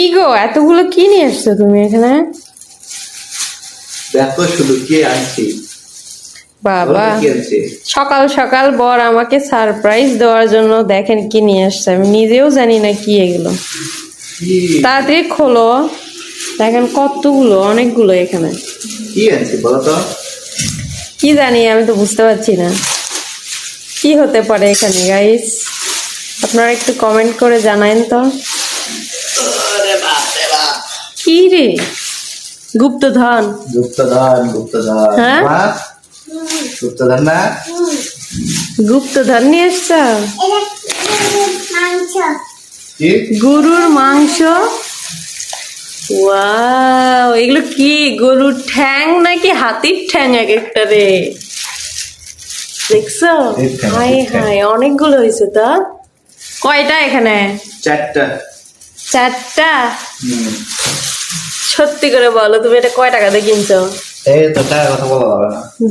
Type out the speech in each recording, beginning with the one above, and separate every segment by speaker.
Speaker 1: কি গো? এতগুলো কি নিয়ে এসছো তুমি এখানে?
Speaker 2: দেখো শুধু কে আনছি।
Speaker 1: বাবা সকাল সকাল বর আমাকে সারপ্রাইজ দেওয়ার জন্য দেখেন কি নিয়ে আসছে। আমি নিজেও জানি না কি এগুলো। তাড়াতাড়ি খোলো। দেখেন কতগুলো অনেকগুলো এখানে।
Speaker 2: কি আনছি বলো তো?
Speaker 1: কি জানি আমি তো বুঝতে পারছি না। কি হতে পারে এখানে গাইস আপনারা একটু কমেন্ট করে জানাইন তো। কি রে? গুপ্তধন।
Speaker 2: গুপ্তধন গুপ্তধন।
Speaker 1: হ্যাঁ?
Speaker 2: গুপ্তধন না
Speaker 1: গুপ্তধন নিয়ে এসছ? গরুর মাংস? ওয়াও এগুলো কি গরুর ঠ্যাং নাকি হাতির ঠ্যাং এক একটা রে? দেখছ? হাই হাই অনেকগুলো হয়েছে তা। কয়টা এখানে?
Speaker 2: চারটা।
Speaker 1: চারটা? সত্যি করে বলো তুমি এটা কয় টাকা দিয়ে কিনছো?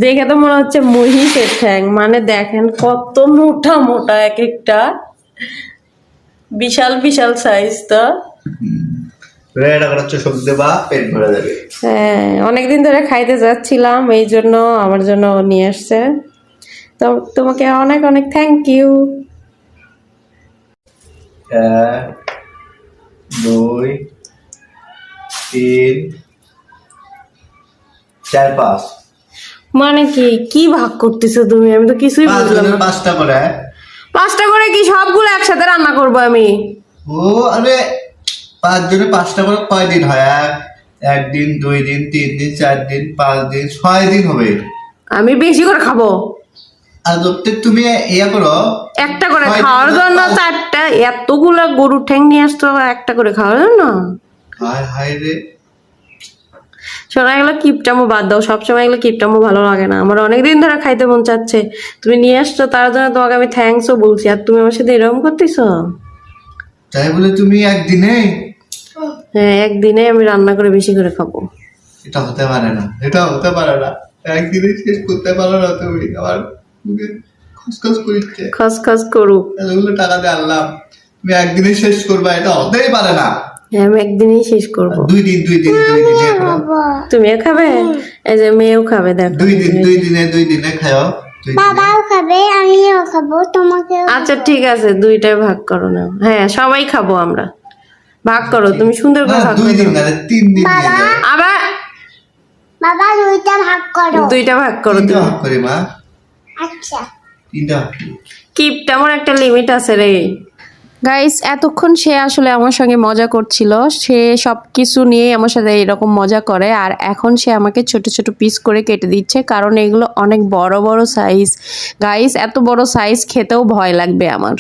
Speaker 1: দেখে তো মনে হচ্ছে মহিষের ঠ্যাং। মানে দেখেন কত মোটা মোটা এক একটা। বিশাল বিশাল সাইজ তো। হ্যাঁ অনেকদিন ধরে খাইতে যাচ্ছিলাম এই জন্য আমার জন্য নিয়ে আসছে। তো তোমাকে অনেক অনেক থ্যাংক ইউ
Speaker 2: দুই তিন চার পাঁচ।
Speaker 1: মানে কি? কি ভাগ করতেছো তুমি? আমি তো কিছুই বুঝলাম না।
Speaker 2: পাঁচটা করে।
Speaker 1: পাঁচটা করে কি সবগুলো একসাথে রান্না করব আমি?
Speaker 2: ও আরে পাঁচ জনে পাঁচটা করে কয় দিন হয়? এক একদিন দুই দিন তিন দিন চার দিন পাঁচ দিন ছয় দিন হবে।
Speaker 1: আমি বেশি করে খাব।
Speaker 2: আর তুমি ইয়া করো
Speaker 1: একটা করে খাওয়ার জন্য চারটা এতগুলো গরুর ঠ্যাং নিয়ে আসতো আবার একটা করে খাওয়ার জন্য? শোনা এগুলো কিপটামো বাদ দাও সবসময় এগুলো কিপটামো ভালো লাগে না। আমার অনেকদিন ধরে খাইতে মন চাচ্ছে। তুমি নিয়ে আসছো তার জন্য তোমাকে আমি থ্যাঙ্কসও বলছি। আর তুমি আমার সাথে এরকম করতেছো?
Speaker 2: তাই বলে তুমি একদিনে?
Speaker 1: হ্যাঁ একদিনে আমি রান্না করে বেশি করে খাব।
Speaker 2: এটা হতে পারে না এটা হতে পারে না। একদিনে শেষ করতে পারো না তুমি। আমার খসখস করিচ্ছে।
Speaker 1: খস খস করুক।
Speaker 2: এতগুলো টাকা দিয়ে আনলাম। তুমি শেষ করবা এটা হতেই পারে না।
Speaker 1: হ্যাঁ আমি একদিনই শেষ করব।
Speaker 2: দুই দিন দুই দিন দুই দিনে
Speaker 1: তুমিও খাবে? এই যে মেয়েও খাবে দেখো।
Speaker 2: দুই দিন দুই দিনে দুই দিনে খাও।
Speaker 3: বাবাও খাবে আমিও খাব তোমাকে
Speaker 1: আচ্ছা ঠিক আছে দুইটাই ভাগ করো না। হ্যাঁ সবাই খাব আমরা। ভাগ করো তুমি সুন্দর করে ভাগ
Speaker 2: দুই
Speaker 1: করো
Speaker 2: দিন না তিন দিন
Speaker 1: আবার?
Speaker 3: বাবা দুইটা ভাগ করো।
Speaker 1: দুইটা ভাগ করো তুমি।
Speaker 2: ভাগ করি মা।
Speaker 3: আচ্ছা।
Speaker 2: তিনটা
Speaker 1: তেমন একটা লিমিট আছে রে। গাইস এতক্ষণ সে আসলে আমার সঙ্গে মজা করছিল। সে সব কিছু নিয়ে আমার সাথে এরকম মজা করে আর এখন সে আমাকে ছোট ছোট পিস করে কেটে দিচ্ছে কারণ এগুলো অনেক বড় বড় সাইজ গাইস এত বড় সাইজ খেতেও ভয় লাগবে আমার।